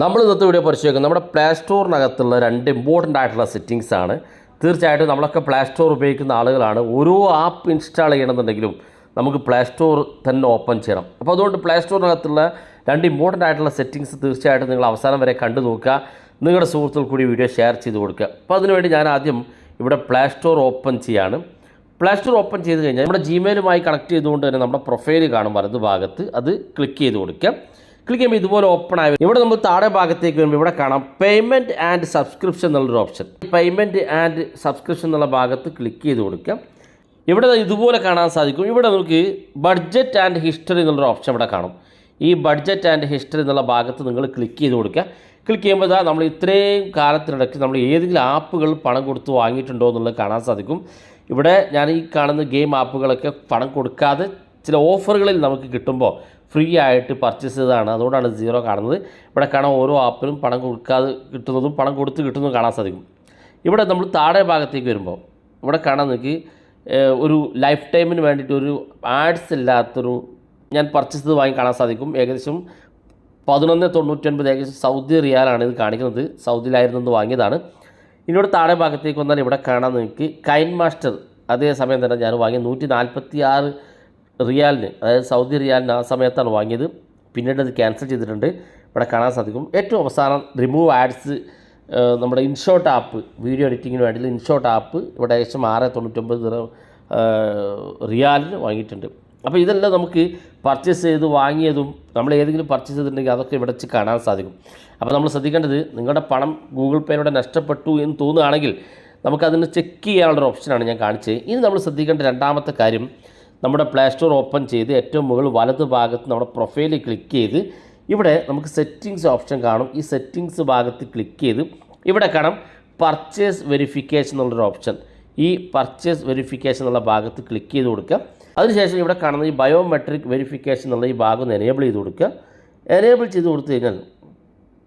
നമ്മൾ ഇന്നത്തെ വീഡിയോ പരിശോധിക്കുന്നത് നമ്മുടെ പ്ലേ സ്റ്റോറിനകത്തുള്ള രണ്ട് ഇമ്പോർട്ടന്റ് ആയിട്ടുള്ള സെറ്റിങ്സ് ആണ്. തീർച്ചയായിട്ടും നമ്മളൊക്കെ പ്ലേ സ്റ്റോർ ഉപയോഗിക്കുന്ന ആളുകളാണ്. ഓരോ ആപ്പ് ഇൻസ്റ്റാൾ ചെയ്യണമെന്നുണ്ടെങ്കിലും നമുക്ക് പ്ലേ സ്റ്റോർ തന്നെ ഓപ്പൺ ചെയ്യണം. അപ്പോൾ അതുകൊണ്ട് പ്ലേ സ്റ്റോറിനകത്തുള്ള രണ്ട് ഇമ്പോർട്ടന്റ് ആയിട്ടുള്ള സെറ്റിങ്സ് തീർച്ചയായിട്ടും നിങ്ങൾ അവസാനം വരെ കണ്ടു നോക്കുക. നിങ്ങളുടെ സുഹൃത്തുക്കൾ കൂടി വീഡിയോ ഷെയർ ചെയ്ത് കൊടുക്കുക. അപ്പോൾ അതിനുവേണ്ടി ഞാൻ ആദ്യം ഇവിടെ പ്ലേ സ്റ്റോർ ഓപ്പൺ ചെയ്യാണ്. പ്ലേ സ്റ്റോർ ഓപ്പൺ ചെയ്ത് കഴിഞ്ഞാൽ നമ്മുടെ ജിമെയിലുമായി കണക്ട് ചെയ്തുകൊണ്ട് തന്നെ നമ്മുടെ പ്രൊഫൈൽ കാണും വലതുഭാഗത്ത്. അത് ക്ലിക്ക് ചെയ്ത് കൊടുക്കുക. ക്ലിക്ക് ചെയ്യുമ്പോൾ ഇതുപോലെ ഓപ്പൺ ആയി ഇവിടെ നമ്മൾ താഴെ ഭാഗത്തേക്ക് വരുമ്പോൾ ഇവിടെ കാണാം പേയ്മെന്റ് ആൻഡ് സബ്സ്ക്രിപ്ഷൻ എന്നുള്ളൊരു ഓപ്ഷൻ പേയ്മെന്റ് ആൻഡ് സബ്സ്ക്രിപ്ഷൻ എന്നുള്ള ഭാഗത്ത് ക്ലിക്ക് ചെയ്ത് കൊടുക്കാം. ഇവിടെ ഇതുപോലെ കാണാൻ സാധിക്കും. ഇവിടെ നമുക്ക് ബഡ്ജറ്റ് ആൻഡ് ഹിസ്റ്ററി എന്നുള്ളൊരു ഓപ്ഷൻ ഇവിടെ കാണും. ഈ ബഡ്ജറ്റ് ആൻഡ് ഹിസ്റ്ററി എന്നുള്ള ഭാഗത്ത് നിങ്ങൾ ക്ലിക്ക് ചെയ്ത് കൊടുക്കുക. ക്ലിക്ക് ചെയ്യുമ്പോൾ നമ്മൾ ഇത്രയും കാലത്തിനിടയ്ക്ക് നമ്മൾ ഏതെങ്കിലും ആപ്പുകൾ പണം കൊടുത്ത് വാങ്ങിയിട്ടുണ്ടോ എന്നുള്ളത് കാണാൻ സാധിക്കും. ഇവിടെ ഞാൻ ഈ കാണുന്ന ഗെയിം ആപ്പുകളൊക്കെ പണം കൊടുക്കാതെ ചില ഓഫറുകളിൽ നമുക്ക് കിട്ടുമ്പോൾ ഫ്രീ ആയിട്ട് പർച്ചേസ് ചെയ്തതാണ്. അതുകൊണ്ടാണ് സീറോ കാണുന്നത്. ഇവിടെ കാണാൻ ഓരോ ആപ്പിലും പണം കൊടുക്കാതെ കിട്ടുന്നതും പണം കൊടുത്ത് കിട്ടുന്നതും കാണാൻ സാധിക്കും. ഇവിടെ നമ്മൾ താഴെ ഭാഗത്തേക്ക് വരുമ്പോൾ ഇവിടെ കാണാൻ നിങ്ങൾക്ക് ഒരു ലൈഫ് ടൈമിന് വേണ്ടിയിട്ട് ഒരു ആഡ്സ് ഇല്ലാത്തൊരു ഞാൻ പർച്ചേസ് ചെയ്ത് വാങ്ങി കാണാൻ സാധിക്കും. ഏകദേശം പതിനൊന്ന് തൊണ്ണൂറ്റൊൻപത് ഏകദേശം സൗദി റിയാലാണ് ഇത് കാണിക്കുന്നത്. സൗദിയിലായിരുന്നു എന്ന് വാങ്ങിയതാണ്. ഇനിയോട് താഴെ ഭാഗത്തേക്ക് വന്നാൽ ഇവിടെ കാണാൻ നിങ്ങൾക്ക് കൈൻ മാസ്റ്റർ അതേ സമയം തന്നെ ഞാൻ വാങ്ങിയ നൂറ്റി നാൽപ്പത്തി ആറ് റിയാലിന് അതായത് സൗദി റിയാലിന് ആ സമയത്താണ് വാങ്ങിയത്. പിന്നീട് അത് ക്യാൻസൽ ചെയ്തിട്ടുണ്ട്. ഇവിടെ കാണാൻ സാധിക്കും. ഏറ്റവും അവസാനം റിമൂവ് ആഡ്സ് നമ്മുടെ ഇൻഷോട്ട് ആപ്പ് വീഡിയോ എഡിറ്റിങ്ങിന് വേണ്ടിയുള്ള ഇൻഷോട്ട് ആപ്പ് ഇവിടെ ഏകദേശം ആറ് തൊണ്ണൂറ്റൊമ്പത് റിയാലിന് വാങ്ങിയിട്ടുണ്ട്. അപ്പോൾ ഇതെല്ലാം നമുക്ക് പർച്ചേസ് ചെയ്ത് വാങ്ങിയതും നമ്മൾ ഏതെങ്കിലും പർച്ചേസ് ചെയ്തിട്ടുണ്ടെങ്കിൽ അതൊക്കെ ഇവിടെ വെച്ച് കാണാൻ സാധിക്കും. അപ്പോൾ നമ്മൾ ശ്രദ്ധിക്കേണ്ടത് നിങ്ങളുടെ പണം ഗൂഗിൾ പേയിലൂടെ നഷ്ടപ്പെട്ടു എന്ന് തോന്നുകയാണെങ്കിൽ നമുക്കതിന് ചെക്ക് ചെയ്യാനുള്ളൊരു ഓപ്ഷനാണ് ഞാൻ കാണിച്ചത്. ഇനി നമ്മൾ ശ്രദ്ധിക്കേണ്ട രണ്ടാമത്തെ കാര്യം നമ്മുടെ പ്ലേ സ്റ്റോർ ഓപ്പൺ ചെയ്ത് ഏറ്റവും മുകളിൽ വലത് ഭാഗത്ത് നമ്മുടെ പ്രൊഫൈലിൽ ക്ലിക്ക് ചെയ്ത് ഇവിടെ നമുക്ക് സെറ്റിങ്സ് ഓപ്ഷൻ കാണും. ഈ സെറ്റിങ്സ് ഭാഗത്ത് ക്ലിക്ക് ചെയ്ത് ഇവിടെ കാണാം പർച്ചേസ് വെരിഫിക്കേഷൻ എന്നുള്ളൊരു ഓപ്ഷൻ ഈ പർച്ചേസ് വെരിഫിക്കേഷൻ എന്നുള്ള ഭാഗത്ത് ക്ലിക്ക് ചെയ്ത് കൊടുക്കുക. അതിനുശേഷം ഇവിടെ കാണുന്ന ഈ ബയോമെട്രിക് വെരിഫിക്കേഷൻ എന്നുള്ള ഈ ഭാഗം ഒന്ന് എനേബിൾ ചെയ്ത് കൊടുക്കുക. എനേബിൾ ചെയ്ത് കൊടുത്തു കഴിഞ്ഞാൽ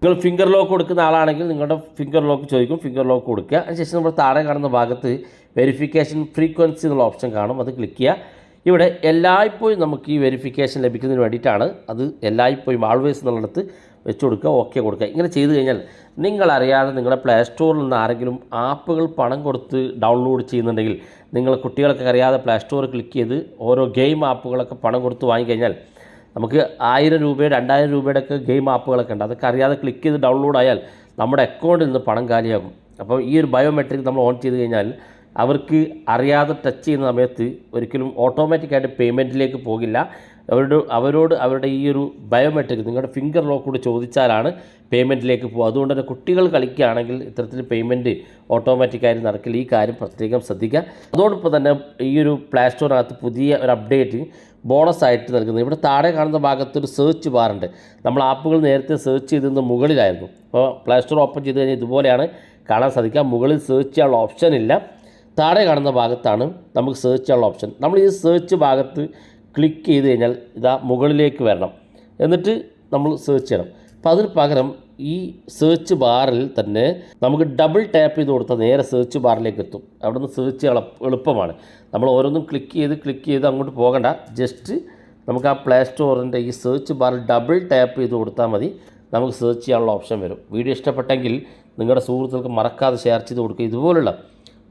നിങ്ങൾ ഫിംഗർ ലോക്ക് കൊടുക്കുന്ന ആളാണെങ്കിൽ നിങ്ങളുടെ ഫിംഗർ ലോക്ക് ചോദിക്കും ഫിംഗർ ലോക്ക് കൊടുക്കുക. അതിനുശേഷം നമ്മൾ താഴെ കാണുന്ന ഭാഗത്ത് വെരിഫിക്കേഷൻ ഫ്രീക്വൻസി എന്നുള്ള ഓപ്ഷൻ കാണും. അത് ക്ലിക്ക് ചെയ്യുക. ഇവിടെ എല്ലായ്പ്പോഴും നമുക്ക് ഈ വെരിഫിക്കേഷൻ ലഭിക്കുന്നതിന് വേണ്ടിയിട്ടാണ് അത് എല്ലായ്പ്പോഴും ആൾവേസ് എന്നുള്ളിടത്ത് വെച്ച് കൊടുക്കുക ഓക്കെ കൊടുക്കുക. ഇങ്ങനെ ചെയ്തു കഴിഞ്ഞാൽ നിങ്ങളറിയാതെ നിങ്ങളുടെ പ്ലേ സ്റ്റോറിൽ നിന്ന് ആരെങ്കിലും ആപ്പുകൾ പണം കൊടുത്ത് ഡൗൺലോഡ് ചെയ്യുന്നുണ്ടെങ്കിൽ നിങ്ങൾ കുട്ടികൾക്ക് അറിയാതെ പ്ലേ സ്റ്റോർ ക്ലിക്ക് ചെയ്ത് ഓരോ ഗെയിം ആപ്പുകളൊക്കെ പണം കൊടുത്ത് വാങ്ങിക്കഴിഞ്ഞാൽ നമുക്ക് ആയിരം രൂപയുടെ രണ്ടായിരം രൂപയുടെ ഒക്കെ ഗെയിം ആപ്പുകളൊക്കെ ഉണ്ട്. അതൊക്കെ അറിയാതെ ക്ലിക്ക് ചെയ്ത് ഡൗൺലോഡ് ആയാൽ നമ്മുടെ അക്കൗണ്ടിൽ നിന്ന് പണം കാലിയാകും. അപ്പോൾ ഈ ഒരു ബയോമെട്രിക് നമ്മൾ ഓൺ ചെയ്ത് കഴിഞ്ഞാൽ അവർക്ക് അറിയാതെ ടച്ച് ചെയ്യുന്ന സമയത്ത് ഒരിക്കലും ഓട്ടോമാറ്റിക്കായിട്ട് പേയ്മെന്റിലേക്ക് പോകില്ല. അവരോട് അവരോട് അവരുടെ ഈ ഒരു ബയോമെട്രിക് നിങ്ങളുടെ ഫിംഗർ ലോക്ക് കൂടി ചോദിച്ചാലാണ് പേയ്മെന്റിലേക്ക് പോകുക അതുകൊണ്ട് തന്നെ കുട്ടികൾ കളിക്കുകയാണെങ്കിൽ ഇത്തരത്തിൽ പേയ്മെന്റ് ഓട്ടോമാറ്റിക്കായിട്ട് നടക്കില്ല. ഈ കാര്യം പ്രത്യേകം ശ്രദ്ധിക്കുക. അതോടൊപ്പം തന്നെ ഈ ഒരു പ്ലേ സ്റ്റോറിനകത്ത് പുതിയ ഒരു അപ്ഡേറ്റ് ബോണസ് ആയിട്ട് നൽകുന്നത് ഇവിടെ താഴെ കാണുന്ന ഭാഗത്ത് ഒരു സെർച്ച് ബാറുണ്ട് നമ്മൾ ആപ്പുകൾ നേരത്തെ സെർച്ച് ചെയ്തിരുന്ന മുകളിലായിരുന്നു. അപ്പോൾ പ്ലേ സ്റ്റോർ ഓപ്പൺ ചെയ്ത് കഴിഞ്ഞാൽ ഇതുപോലെയാണ് കാണാൻ സാധിക്കുക. മുകളിൽ സെർച്ച് ചെയ്യാനുള്ള ഓപ്ഷൻ ഇല്ല. താഴെ കാണുന്ന ഭാഗത്താണ് നമുക്ക് സെർച്ച് ചെയ്യാനുള്ള ഓപ്ഷൻ നമ്മൾ ഈ സെർച്ച് ഭാഗത്ത് ക്ലിക്ക് ചെയ്ത് കഴിഞ്ഞാൽ ഇതാ മുകളിലേക്ക് വരണം. എന്നിട്ട് നമ്മൾ സെർച്ച് ചെയ്യണം. അപ്പം അതിന് പകരം ഈ സെർച്ച് ബാറിൽ തന്നെ നമുക്ക് ഡബിൾ ടാപ്പ് ചെയ്ത് കൊടുത്താൽ നേരെ സെർച്ച് ബാറിലേക്ക് എത്തും. അവിടെ നിന്ന് സെർച്ച് ചെയ്യാൻ എളുപ്പമാണ്. നമ്മൾ ഓരോന്നും ക്ലിക്ക് ചെയ്ത് ക്ലിക്ക് ചെയ്ത് അങ്ങോട്ട് പോകണ്ട. ജസ്റ്റ് നമുക്ക് ആ പ്ലേ സ്റ്റോറിന്റെ ഈ സെർച്ച് ബാറിൽ ഡബിൾ ടാപ്പ് ചെയ്ത് കൊടുത്താൽ മതി. നമുക്ക് സെർച്ച് ചെയ്യാനുള്ള ഓപ്ഷൻ വരും. വീഡിയോ ഇഷ്ടപ്പെട്ടെങ്കിൽ നിങ്ങളുടെ സുഹൃത്തുക്കൾക്ക് മറക്കാതെ ഷെയർ ചെയ്ത് കൊടുക്കുക. ഇതുപോലുള്ള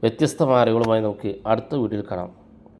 വ്യത്യസ്തമായ അറിവുകളുമായി നമുക്ക് അടുത്ത വീഡിയോയിൽ കാണാം.